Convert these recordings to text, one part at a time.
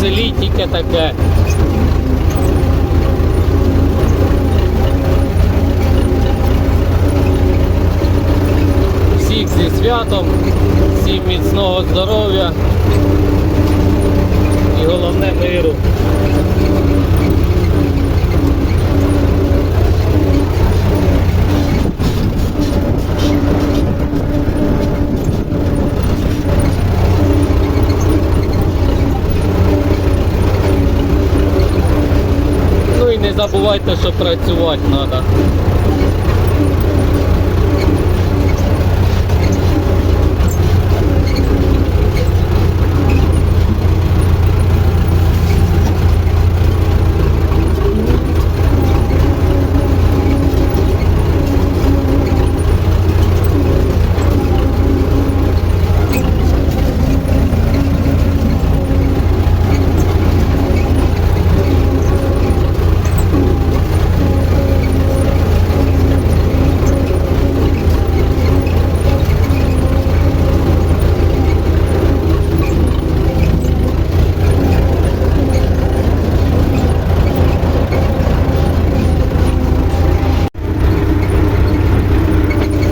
селі тільки таке. Всіх зі святом, всім міцного здоров'я і головне миру. Не забувайте, що працювати треба.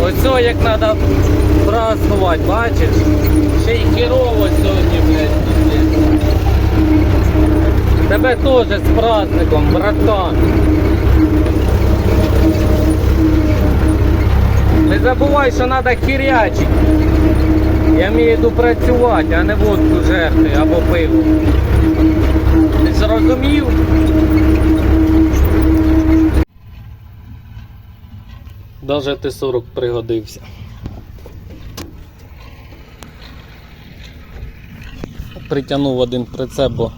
Ось о, як треба празднувати, бачиш? Ще й херово сьогодні, блядь. Тебе теж з праздником, братан. Не забувай, що треба хірячити. Я вмію йду працювати, а не водку жерти або пиво. Ти зрозумів? Даже Т-40 пригодився. Притягнув один прицеп, бо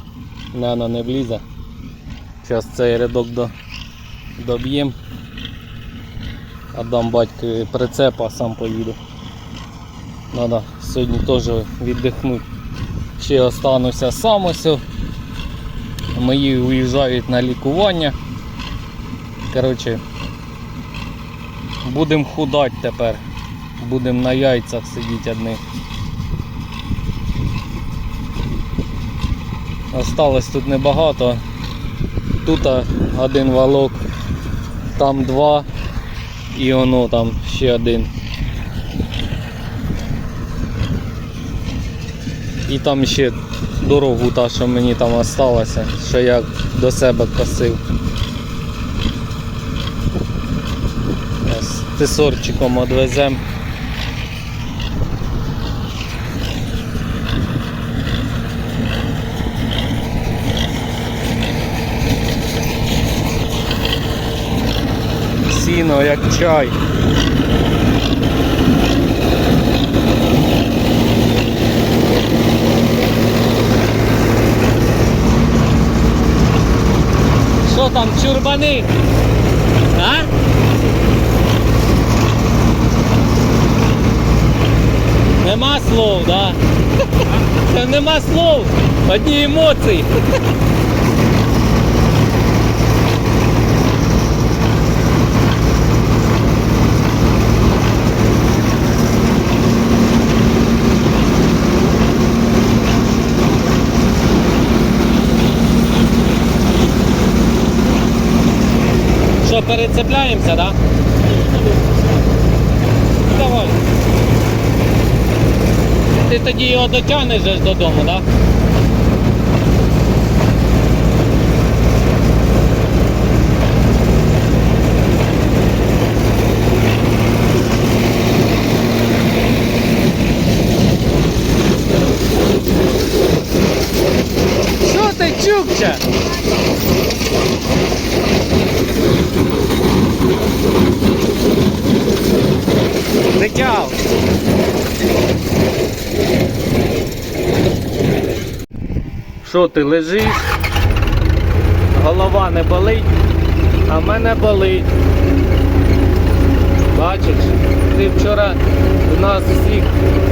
Нена не влізе. Зараз цей рядок до, доб'єм. Отдам батькові прицеп, а сам поїду. Надо сьогодні теж віддихнути. Ще остануся сам ось. Мої уїжджають на лікування. Коротше, Будемо худати тепер. Будемо на яйцях сидіти одних. Осталось тут небагато. Тут один валок, там два і воно там ще один. І там ще дорогу та, що мені там осталося, що я до себе косив. Зараз тесорчиком одвезем. Сіно як чай. Що там, чурбани? А? Нема слов, да? Це нема слов, одні емоції. Що, перецепляємося, да? Ти тоді його дотягнеш додому, так? Да? Чукча? Летяв. Що ти лежиш? Голова не болить, а мене болить. Бачиш, ти вчора нас всіх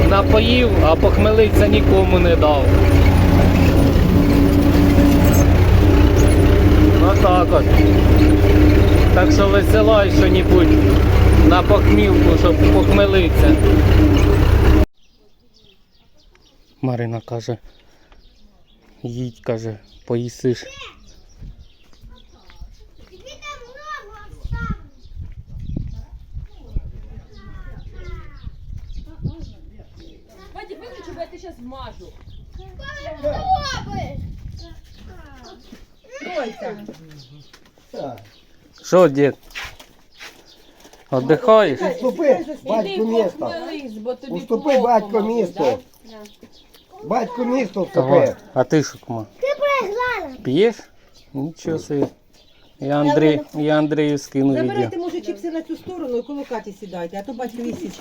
напоїв, а похмелитися нікому не дав. Отак от. Так що висилай що-небудь на похмілку, щоб похмелитися. Марина каже, їдь, каже, поїсиш. Тобі там много оставлю. Вадик, виключи, бо я тебе зараз вмажу. Що робиш? Стойся. Так. Що, дід? Отдихаєш? Уступи Іди батьку місто. похмелись, бо тобі Уступи плохо, батьку мабуть, місто. да? Батьку місто Давай. вступи. А ти що, кума? Ти пригнала. П'єш? Нічого собі. Я, Андрій, я Андрію скину відео. Забирайте, може, чіпси на цю сторону і коло Каті сідайте, а то батько січ